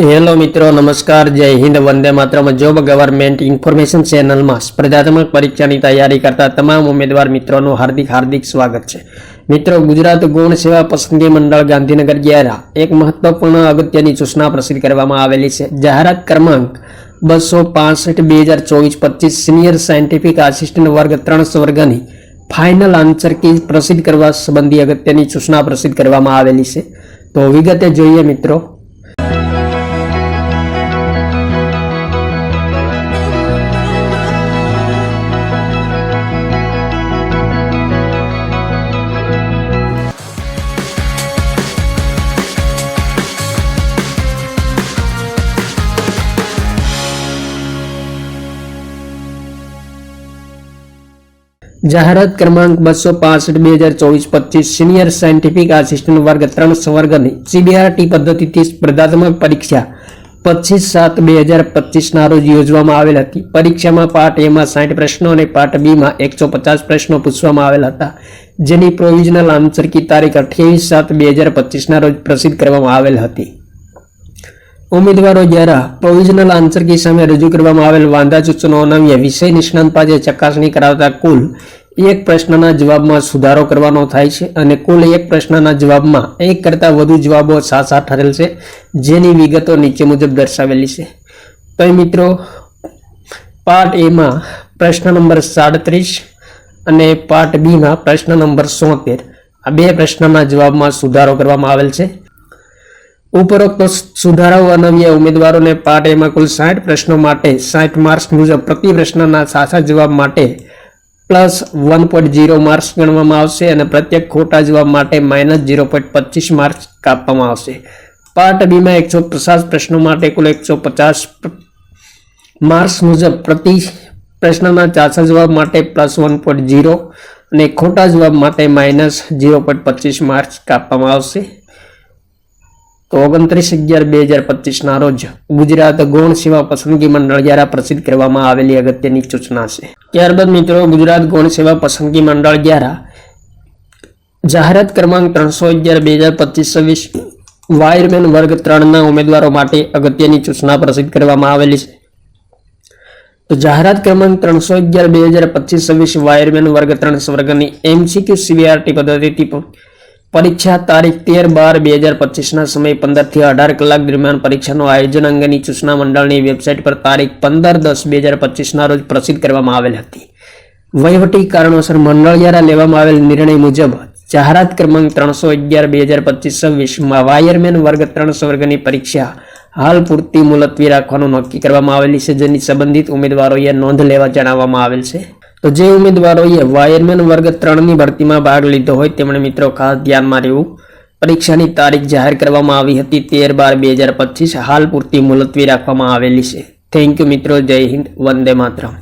Hello મિત્રો, નમસ્કાર, જય હિન્દ, વંદે માત્રમ. જોબ ગવર્મેન્ટ ઇન્ફોર્મેશન ચેનલમાં સ્પર્ધાત્મક પરીક્ષાની તૈયારી કરતા તમામ ઉમેદવાર મિત્રોનું હાર્દિક હાર્દિક સ્વાગત છે. મિત્રો, ગુજરાત ગૌણ સેવા પસંદગી મંડળ ગાંધીનગર દ્વારા એક મહત્વપૂર્ણ અગત્યની સૂચના પ્રસિદ્ધ કરવામાં આવેલી છે. જાહેરાત ક્રમાંક બસો પાસઠ, બે હજાર ચોવીસ, પચીસ, સિનિયર સાયન્ટિફિક આસિસ્ટન્ટ વર્ગ ત્રણ વર્ગની ફાઇનલ આન્સર કી પ્રસિદ્ધ કરવા સંબંધી અગત્યની સૂચના પ્રસિદ્ધ કરવામાં આવેલી છે. તો વિગતે જોઈએ મિત્રો જાહેરાત ક્રમાંક બસો પાસઠ, બે હજાર ચોવીસ, પચીસ, સિનિયર સાયન્ટિફિક આસિસ્ટન્ટ વર્ગ ત્રણ સંવર્ગની સીબીઆરટી પદ્ધતિથી સ્પર્ધાત્મક પરીક્ષા પચીસ સાત, બે હજાર પચીસના રોજ યોજવામાં આવેલ હતી. પરીક્ષામાં પાર્ટ એમાં સાઠ પ્રશ્નો અને પાર્ટ બીમાં એકસો પચાસ પ્રશ્નો પૂછવામાં આવેલા હતા. જેની પ્રોવિઝનલ આન્સર કી તારીખ અઠ્યાવીસ સાત, બે હજાર પચીસના રોજ પ્રસિદ્ધ કરવામાં આવેલ હતી. ઉમેદવારો દ્વારા પ્રોવિઝનલ આન્સર કી સામે રજૂ કરવામાં આવેલ વાંધા સૂચનો અનાવ્ય વિષય નિષ્ણાંત પાસે ચકાસણી કરાવતા કુલ એક પ્રશ્નના જવાબમાં સુધારો કરવાનો થાય છે અને કુલ એક પ્રશ્નના જવાબમાં એક કરતાં વધુ જવાબો સાચા ઠરેલ છે, જેની વિગતો નીચે મુજબ દર્શાવેલી છે. તો મિત્રો, પાર્ટ એમાં પ્રશ્ન નંબર સાડત્રીસ અને પાર્ટ બીમાં પ્રશ્ન નંબર સોતેર. આ બે પ્રશ્નના જવાબમાં સુધારો કરવામાં આવેલ છે. ઉપરોક્ત સુધારાઓ અનવ્ય ઉમેદવારોને પાઠ એમાં કુલ સાઠ પ્રશ્નો માટે સાઠ માર્ક્સ મુજબ પ્રતિ પ્રશ્નના સાચા જવાબ માટે plus one point zero marks ગણવામાં આવશે અને પ્રત્યેક ખોટા જવાબ માટે માઇનસ ઝીરો પોઈન્ટ પચીસ માર્ક્સ કાપવામાં આવશે. પાર્ટ બીમાં એકસો પચાસ પ્રશ્નો માટે કુલ એકસો પચાસ માર્ક્સ મુજબ પ્રતિ પ્રશ્નના સાચા જવાબ માટે પ્લસ વન પોઈન્ટ જીરો અને ખોટા જવાબ માટે માઇનસ જીરો પોઈન્ટ પચીસ માર્ક્સ કાપવામાં આવશે. તો ઓગણત્રીસ અગિયાર બે હજાર પચીસના રોજ ગુજરાત ગૌણ સેવા પસંદગી મંડળ દ્વારા પ્રસિદ્ધ કરવામાં આવેલી અગત્યની સૂચના છે. ત્યારબાદ મિત્રો, ગુજરાત ગૌણ સેવા પસંદગી મંડળ દ્વારા જાહેરાત ક્રમાંક ત્રણસો અગિયાર બે હજાર પચીસ છવ્વીસ વાયરમેન વર્ગ ત્રણના ઉમેદવારો માટે અગત્યની સૂચના પ્રસિદ્ધ કરવામાં આવેલી છે. તો જાહેરાત ક્રમાંક ત્રણસો અગિયાર બે હજાર પચીસ છવ્વીસ વાયરમેન વર્ગ ત્રણ સ્વર્ગની એમસીક્યુ સીવીઆરટી પદ્ધતિથી પરીક્ષા તારીખ તેર બાર બે હજાર પચીસના સમય પંદરથી અઢાર કલાક દરમિયાન પરીક્ષાનું આયોજન અંગેની સૂચના મંડળની વેબસાઇટ પર તારીખ પંદર દસ બે હજાર પચીસના રોજ પ્રસિદ્ધ કરવામાં આવેલ હતી. વહીવટી કારણોસર મંડળ દ્વારા લેવામાં આવેલ નિર્ણય મુજબ જાહેરાત ક્રમાંક ત્રણસો અગિયાર બે હજાર પચીસ છવ્વીસમાં વાયરમેન વર્ગ ત્રણસો વર્ગની પરીક્ષા હાલ પૂરતી મુલતવી રાખવાનું નક્કી કરવામાં આવેલી છે, જેની સંબંધિત ઉમેદવારોએ નોંધ લેવા જણાવવામાં આવેલ છે. તો જે ઉમેદવારોએ વાયરમેન વર્ગ ત્રણની ભરતીમાં ભાગ લીધો હોય તેમણે મિત્રો ખાસ ધ્યાનમાં રહેવું. પરીક્ષાની તારીખ જાહેર કરવામાં આવી હતી તેર બાર બે હજાર પચીસ હાલ પૂરતી મુલતવી રાખવામાં આવેલી છે. થેન્ક યુ મિત્રો, જય હિન્દ, વંદે માતરમ.